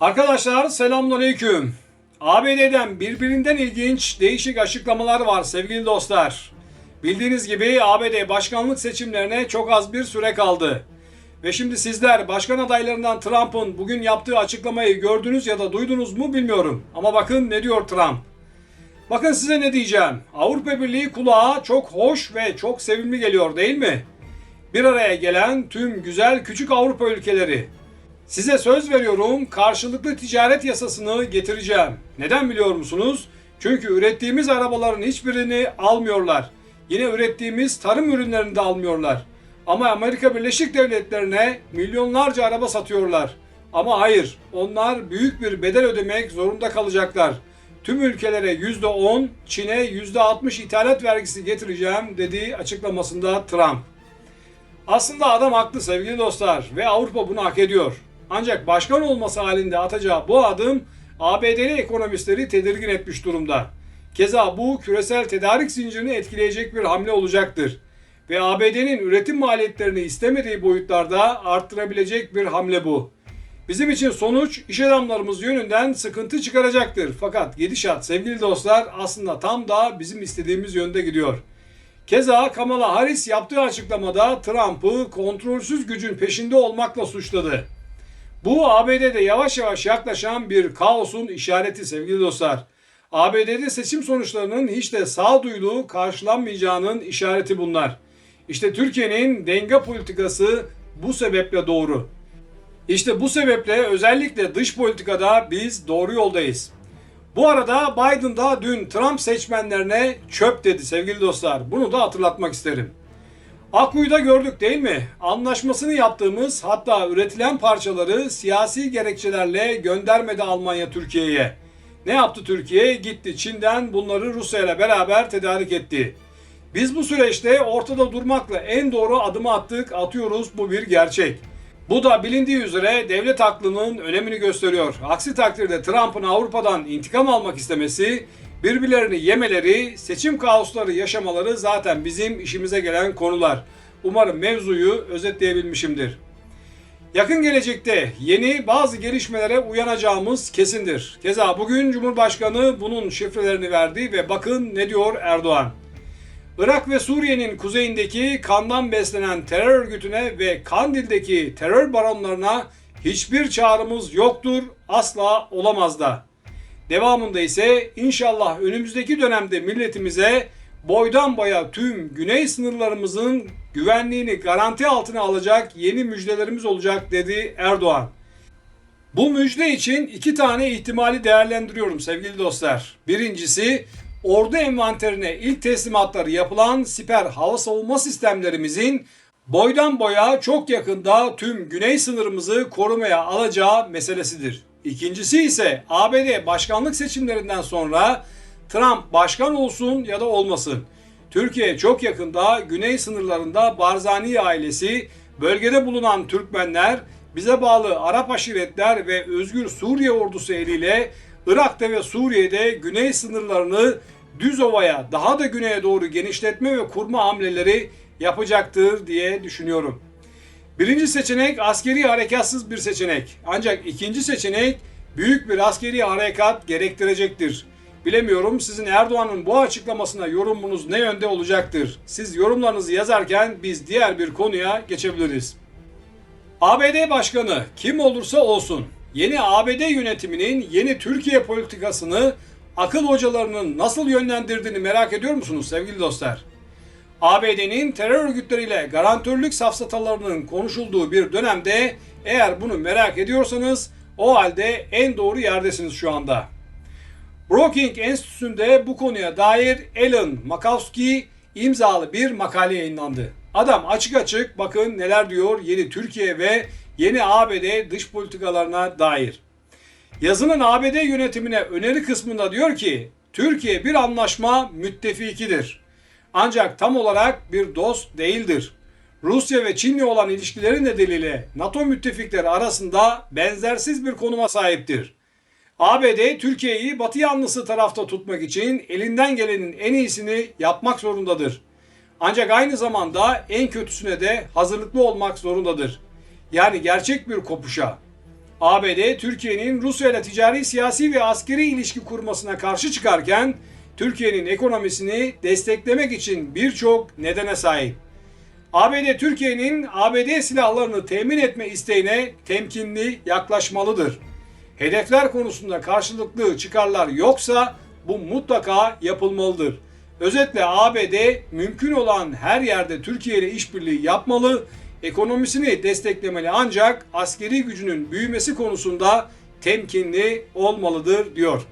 Arkadaşlar selamünaleyküm. ABD'den birbirinden ilginç değişik açıklamalar var sevgili dostlar. Bildiğiniz gibi ABD başkanlık seçimlerine çok az bir süre kaldı. Ve şimdi sizler başkan adaylarından Trump'ın bugün yaptığı açıklamayı gördünüz ya da duydunuz mu bilmiyorum. Ama bakın ne diyor Trump. Bakın size ne diyeceğim. Avrupa Birliği kulağa çok hoş ve çok sevimli geliyor değil mi? Bir araya gelen tüm güzel küçük Avrupa ülkeleri. Size söz veriyorum karşılıklı ticaret yasasını getireceğim. Neden biliyor musunuz? Çünkü ürettiğimiz arabaların hiçbirini almıyorlar. Yine ürettiğimiz tarım ürünlerini de almıyorlar. Ama Amerika Birleşik Devletleri'ne milyonlarca araba satıyorlar. Ama hayır, onlar büyük bir bedel ödemek zorunda kalacaklar. Tüm ülkelere %10, Çin'e %60 ithalat vergisi getireceğim dediği açıklamasında Trump. Aslında adam haklı sevgili dostlar ve Avrupa bunu hak ediyor. Ancak başkan olması halinde atacağı bu adım ABD'li ekonomistleri tedirgin etmiş durumda. Keza bu küresel tedarik zincirini etkileyecek bir hamle olacaktır. Ve ABD'nin üretim maliyetlerini istemediği boyutlarda arttırabilecek bir hamle bu. Bizim için sonuç iş adamlarımız yönünden sıkıntı çıkaracaktır. Fakat gidişat sevgili dostlar aslında tam da bizim istediğimiz yönde gidiyor. Keza Kamala Harris yaptığı açıklamada Trump'ı kontrolsüz gücün peşinde olmakla suçladı. Bu ABD'de yavaş yavaş yaklaşan bir kaosun işareti sevgili dostlar. ABD'de seçim sonuçlarının hiç de sağduyulu karşılanmayacağının işareti bunlar. İşte Türkiye'nin denge politikası bu sebeple doğru. İşte bu sebeple özellikle dış politikada biz doğru yoldayız. Bu arada Biden da dün Trump seçmenlerine çöp dedi sevgili dostlar. Bunu da hatırlatmak isterim. Akkuyu'da gördük değil mi? Anlaşmasını yaptığımız hatta üretilen parçaları siyasi gerekçelerle göndermedi Almanya Türkiye'ye. Ne yaptı Türkiye? Gitti Çin'den bunları Rusya ile beraber tedarik etti. Biz bu süreçte ortada durmakla en doğru adımı attık, atıyoruz bu bir gerçek. Bu da bilindiği üzere devlet aklının önemini gösteriyor. Aksi takdirde Trump'ın Avrupa'dan intikam almak istemesi, birbirlerini yemeleri, seçim kaosları yaşamaları zaten bizim işimize gelen konular. Umarım mevzuyu özetleyebilmişimdir. Yakın gelecekte yeni bazı gelişmelere uyanacağımız kesindir. Keza bugün Cumhurbaşkanı bunun şifrelerini verdi ve bakın ne diyor Erdoğan. Irak ve Suriye'nin kuzeyindeki kandan beslenen terör örgütüne ve Kandil'deki terör baronlarına hiçbir çağrımız yoktur, asla olamaz da. Devamında ise inşallah önümüzdeki dönemde milletimize boydan boya tüm güney sınırlarımızın güvenliğini garanti altına alacak yeni müjdelerimiz olacak dedi Erdoğan. Bu müjde için iki tane ihtimali değerlendiriyorum sevgili dostlar. Birincisi ordu envanterine ilk teslimatları yapılan siper hava savunma sistemlerimizin boydan boya çok yakında tüm güney sınırımızı korumaya alacağı meselesidir. İkincisi ise ABD başkanlık seçimlerinden sonra Trump başkan olsun ya da olmasın. Türkiye çok yakında güney sınırlarında Barzani ailesi, bölgede bulunan Türkmenler, bize bağlı Arap aşiretler ve Özgür Suriye ordusu eliyle Irak'ta ve Suriye'de güney sınırlarını düz ovaya daha da güneye doğru genişletme ve kurma hamleleri yapacaktır diye düşünüyorum. Birinci seçenek askeri harekatsız bir seçenek. Ancak ikinci seçenek büyük bir askeri harekat gerektirecektir. Bilemiyorum sizin Erdoğan'ın bu açıklamasına yorumunuz ne yönde olacaktır? Siz yorumlarınızı yazarken biz diğer bir konuya geçebiliriz. ABD Başkanı kim olursa olsun yeni ABD yönetiminin yeni Türkiye politikasını akıl hocalarının nasıl yönlendirdiğini merak ediyor musunuz sevgili dostlar? ABD'nin terör örgütleriyle garantörlük safsatalarının konuşulduğu bir dönemde eğer bunu merak ediyorsanız o halde en doğru yerdesiniz şu anda. Brookings Enstitüsü'nde bu konuya dair Alan Makowski imzalı bir makale yayınlandı. Adam açık açık bakın neler diyor yeni Türkiye ve yeni ABD dış politikalarına dair. Yazının ABD yönetimine öneri kısmında diyor ki Türkiye bir anlaşma müttefikidir. Ancak tam olarak bir dost değildir. Rusya ve Çin'le olan ilişkileri nedeniyle NATO müttefikleri arasında benzersiz bir konuma sahiptir. ABD Türkiye'yi Batı yanlısı tarafta tutmak için elinden gelenin en iyisini yapmak zorundadır. Ancak aynı zamanda en kötüsüne de hazırlıklı olmak zorundadır. Yani gerçek bir kopuşa. ABD, Türkiye'nin Rusya ile ticari, siyasi ve askeri ilişki kurmasına karşı çıkarken Türkiye'nin ekonomisini desteklemek için birçok nedene sahip. ABD, Türkiye'nin ABD silahlarını temin etme isteğine temkinli yaklaşmalıdır. Hedefler konusunda karşılıklı çıkarlar yoksa bu mutlaka yapılmalıdır. Özetle ABD mümkün olan her yerde Türkiye ile işbirliği yapmalı, ekonomisini desteklemeli ancak askeri gücünün büyümesi konusunda temkinli olmalıdır diyor.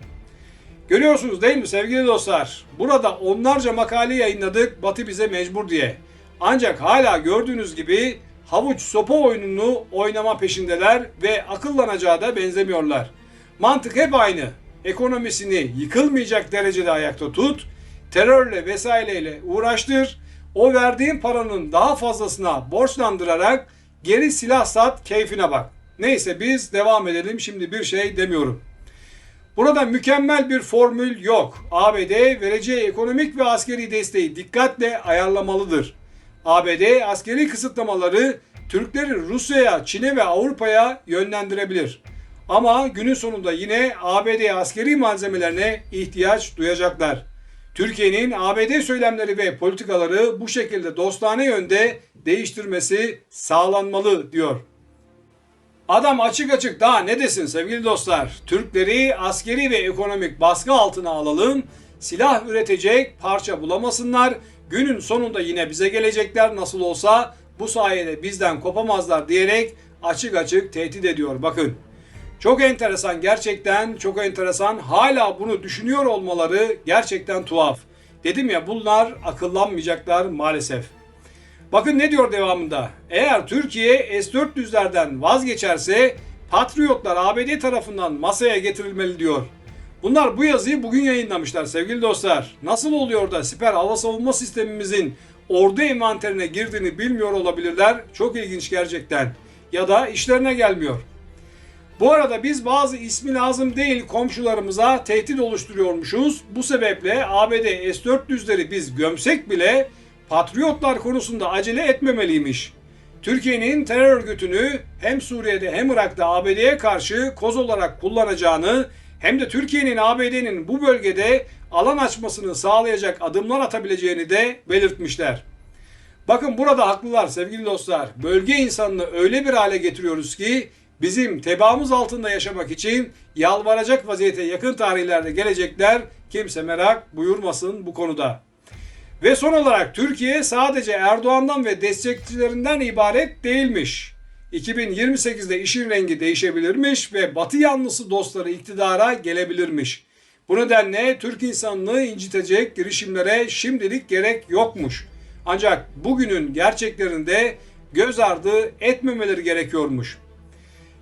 Görüyorsunuz değil mi sevgili dostlar? Burada onlarca makale yayınladık Batı bize mecbur diye. Ancak hala gördüğünüz gibi havuç sopa oyununu oynama peşindeler ve akıllanacağı da benzemiyorlar. Mantık hep aynı. Ekonomisini yıkılmayacak derecede ayakta tut, terörle vesaireyle uğraştır, o verdiğin paranın daha fazlasına borçlandırarak geri silah sat, keyfine bak. Neyse biz devam edelim şimdi bir şey demiyorum. Burada mükemmel bir formül yok. ABD vereceği ekonomik ve askeri desteği dikkatle ayarlamalıdır. ABD askeri kısıtlamaları Türkleri Rusya'ya, Çin'e ve Avrupa'ya yönlendirebilir. Ama günün sonunda yine ABD askeri malzemelerine ihtiyaç duyacaklar. Türkiye'nin ABD söylemleri ve politikaları bu şekilde dostane yönde değiştirmesi sağlanmalı diyor. Adam açık açık daha ne desin sevgili dostlar? Türkleri askeri ve ekonomik baskı altına alalım. Silah üretecek parça bulamasınlar. Günün sonunda yine bize gelecekler nasıl olsa bu sayede bizden kopamazlar diyerek açık açık tehdit ediyor. Bakın çok enteresan gerçekten çok enteresan. Hala bunu düşünüyor olmaları gerçekten tuhaf. Dedim ya bunlar akıllanmayacaklar maalesef. Bakın ne diyor devamında. Eğer Türkiye S-400'lerden vazgeçerse Patriotlar ABD tarafından masaya getirilmeli diyor. Bunlar bu yazıyı bugün yayınlamışlar sevgili dostlar. Nasıl oluyor da siper hava savunma sistemimizin ordu envanterine girdiğini bilmiyor olabilirler. Çok ilginç gerçekten. Ya da işlerine gelmiyor. Bu arada biz bazı ismi lazım değil komşularımıza tehdit oluşturuyormuşuz. Bu sebeple ABD S-400'leri biz gömsek bile Patriotlar konusunda acele etmemeliymiş. Türkiye'nin terör örgütünü hem Suriye'de hem Irak'ta ABD'ye karşı koz olarak kullanacağını hem de Türkiye'nin ABD'nin bu bölgede alan açmasını sağlayacak adımlar atabileceğini de belirtmişler. Bakın burada haklılar sevgili dostlar. Bölge insanını öyle bir hale getiriyoruz ki bizim tebaamız altında yaşamak için yalvaracak vaziyete yakın tarihlerde gelecekler. Kimse merak buyurmasın bu konuda. Ve son olarak Türkiye sadece Erdoğan'dan ve destekçilerinden ibaret değilmiş. 2028'de işin rengi değişebilirmiş ve Batı yanlısı dostları iktidara gelebilirmiş. Bu nedenle Türk insanlığı incitecek girişimlere şimdilik gerek yokmuş. Ancak bugünün gerçeklerinde göz ardı etmemeleri gerekiyormuş.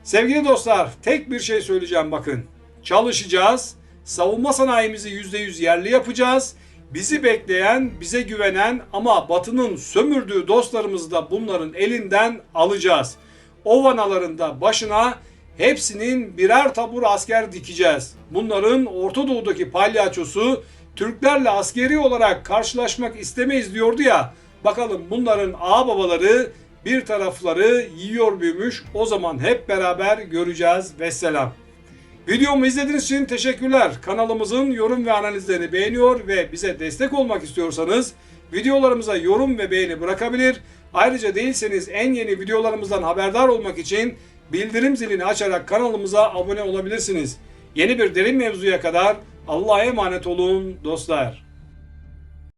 Sevgili dostlar, tek bir şey söyleyeceğim bakın. Çalışacağız, savunma sanayimizi %100 yerli yapacağız. Bizi bekleyen, bize güvenen ama Batı'nın sömürdüğü dostlarımızı da bunların elinden alacağız. O vanalarında başına hepsinin birer tabur asker dikeceğiz. Bunların Orta Doğu'daki palyaçosu Türklerle askeri olarak karşılaşmak istemeyiz diyordu ya. Bakalım bunların ağababaları bir tarafları yiyor büyümüş. O zaman hep beraber göreceğiz. Vesselam. Videomu izlediğiniz için teşekkürler. Kanalımızın yorum ve analizlerini beğeniyor ve bize destek olmak istiyorsanız videolarımıza yorum ve beğeni bırakabilir. Ayrıca değilseniz en yeni videolarımızdan haberdar olmak için bildirim zilini açarak kanalımıza abone olabilirsiniz. Yeni bir derin mevzuya kadar Allah'a emanet olun dostlar.